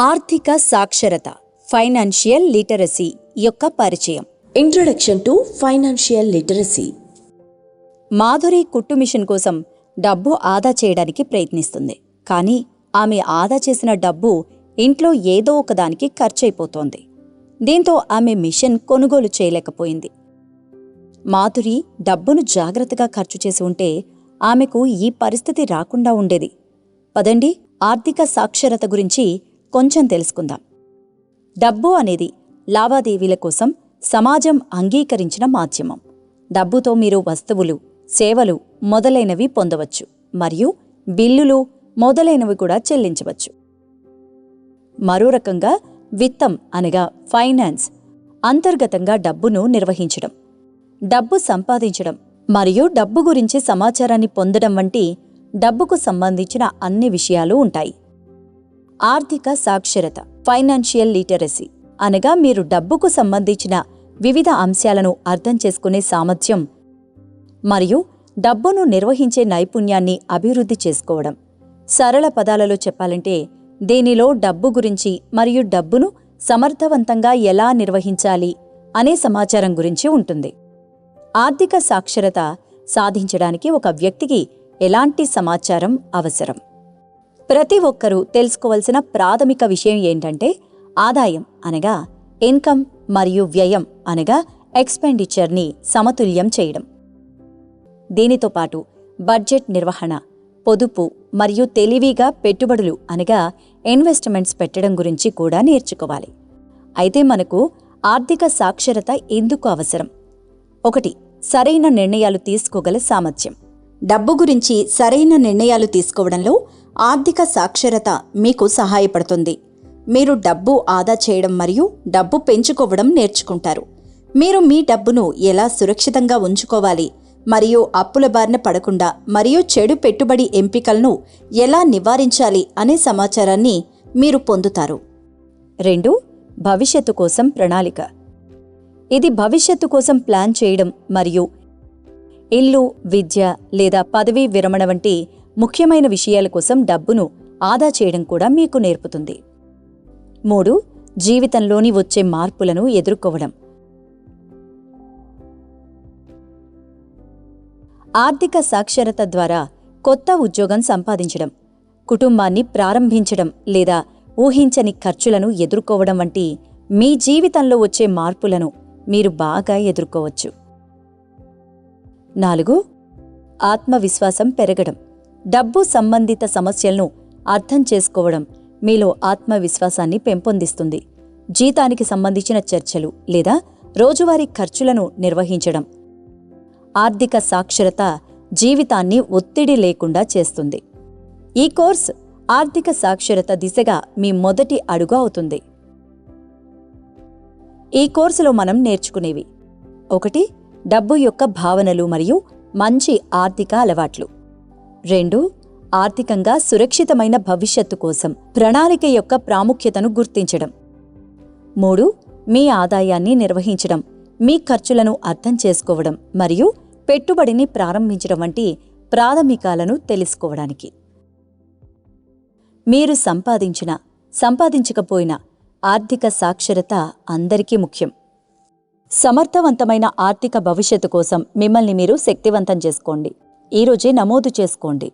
ఆర్థిక సాక్షరత financial literacy యొక్క పరిచయం. Introduction to financial literacy Madhuri కుట్టు మిషన్ కోసం డబ్బు ఆదా చేయడానికి ప్రయత్నిస్తుంది. కానీ ఆమె ఆదా చేసిన డబ్బు ఇంట్లో ఏదో ఒకదానికి ఖర్చయిపోతోంది దీంతో ఆమె మిషన్ కొనుగోలు చేయలేకపోయింది. మాధురి డబ్బును జాగ్రత్తగా ఖర్చు చేసి ఉంటే ఆమెకు ఈ పరిస్థితి రాకుండా ఉండేది. పదండి ఆర్థిక సాక్షరత గురించి కొంచెం తెలుసుకుందాం. డబ్బు అనేది లావాదేవీల కోసం సమాజం అంగీకరించిన మాధ్యమం. డబ్బుతో మీరు వస్తువులు సేవలు మొదలైనవి పొందవచ్చు మరియు బిల్లులు మొదలైనవి కూడా చెల్లించవచ్చు. మరో రకంగా విత్తం అనగా ఫైనాన్స్ అంతర్గతంగా డబ్బును నిర్వహించడం. డబ్బు సంపాదించడం మరియు డబ్బు గురించి సమాచారాన్ని పొందడం వంటి డబ్బుకు సంబంధించిన అన్ని విషయాలు ఉంటాయి. ఆర్థిక సాక్షరత ఫైనాన్షియల్ లిటరసీ. అనగా మీరు డబ్బుకు సంబంధించిన వివిధ అంశాలను అర్థం చేసుకునే సామర్థ్యం మరియు డబ్బును నిర్వహించే నైపుణ్యాన్ని అభివృద్ధి చేసుకోవడం. సరళ పదాలలో చెప్పాలంటే దీనిలో డబ్బు గురించి మరియు డబ్బును సమర్థవంతంగా ఎలా నిర్వహించాలి అనే సమాచారం గురించి ఉంటుంది. ఆర్థిక సాక్షరత సాధించడానికి ఒక వ్యక్తికి ఎలాంటి సమాచారం అవసరం? ప్రతి ఒక్కరూ తెలుసుకోవలసిన ప్రాథమిక విషయం ఏంటంటే ఆదాయం అనగా ఇన్కమ్ మరియు వ్యయం అనగా ఎక్స్పెండిచర్ని సమతుల్యం చేయడం. దీనితో పాటు బడ్జెట్ నిర్వహణ పొదుపు మరియు తెలివిగా పెట్టుబడులు అనగా ఇన్వెస్ట్మెంట్స్ పెట్టడం గురించి కూడా నేర్చుకోవాలి. అయితే మనకు ఆర్థిక సాక్షరత ఎందుకు అవసరం? ఒకటి సరైన నిర్ణయాలు తీసుకోగల సామర్థ్యం. డబ్బు గురించి సరైన నిర్ణయాలు తీసుకోవడంలో ఆర్థిక సాక్షరత మీకు సహాయపడుతుంది. మీరు డబ్బు ఆదా చేయడం మరియు డబ్బు పెంచుకోవడం నేర్చుకుంటారు. మీరు మీ డబ్బును ఎలా సురక్షితంగా ఉంచుకోవాలి మరియు అప్పుల బారిన పడకుండా మరియు చెడు పెట్టుబడి ఎంపికలను ఎలా నివారించాలి అనే సమాచారాన్ని మీరు పొందుతారు. రెండు భవిష్యత్తు కోసం ప్రణాళిక. ఇది భవిష్యత్తు కోసం ప్లాన్ చేయడం మరియు ఇల్లు విద్య లేదా పదవీ విరమణ వంటి ముఖ్యమైన విషయాల కోసం డబ్బును ఆదా చేయడం కూడా మీకు నేర్పుతుంది. మూడు జీవితంలోని వచ్చే మార్పులను ఎదుర్కోవడం. ఆర్థిక సాక్షరత ద్వారా కొత్త ఉద్యోగం సంపాదించడం కుటుంబాన్ని ప్రారంభించడం లేదా ఊహించని ఖర్చులను ఎదుర్కోవడం వంటి మీ జీవితంలో వచ్చే మార్పులను మీరు బాగా ఎదుర్కోవచ్చు. నాలుగు ఆత్మవిశ్వాసం పెరగడం. డబ్బు సంబంధిత సమస్యలను అర్థం చేసుకోవడం మీలో ఆత్మవిశ్వాసాన్ని పెంపొందిస్తుంది. జీతానికి సంబంధించిన చర్చలు లేదా రోజువారీ ఖర్చులను నిర్వహించడం ఆర్థిక సాక్షరత జీవితాన్ని ఒత్తిడి లేకుండా చేస్తుంది. ఈ కోర్స్ ఆర్థిక సాక్షరత దిశగా మీ మొదటి అడుగు అవుతుంది. ఈ కోర్సులో మనం నేర్చుకునేవి ఒకటి డబ్బు యొక్క భావనలు మరియు మంచి ఆర్థిక అలవాట్లు. రెండు ఆర్థికంగా సురక్షితమైన భవిష్యత్తు కోసం ప్రణాళిక యొక్క ప్రాముఖ్యతను గుర్తించడం. మూడు మీ ఆదాయాన్ని నిర్వహించడం మీ ఖర్చులను అర్థం చేసుకోవడం మరియు పెట్టుబడిని ప్రారంభించడం వంటి ప్రాథమికాలను తెలుసుకోవడానికి. మీరు సంపాదించిన సంపాదించకపోయిన ఆర్థిక సాక్షరత అందరికీ ముఖ్యం. సమర్థవంతమైన ఆర్థిక భవిష్యత్తు కోసం మిమ్మల్ని మీరు శక్తివంతం చేసుకోండి. ఈరోజే నమోదు చేసుకోండి.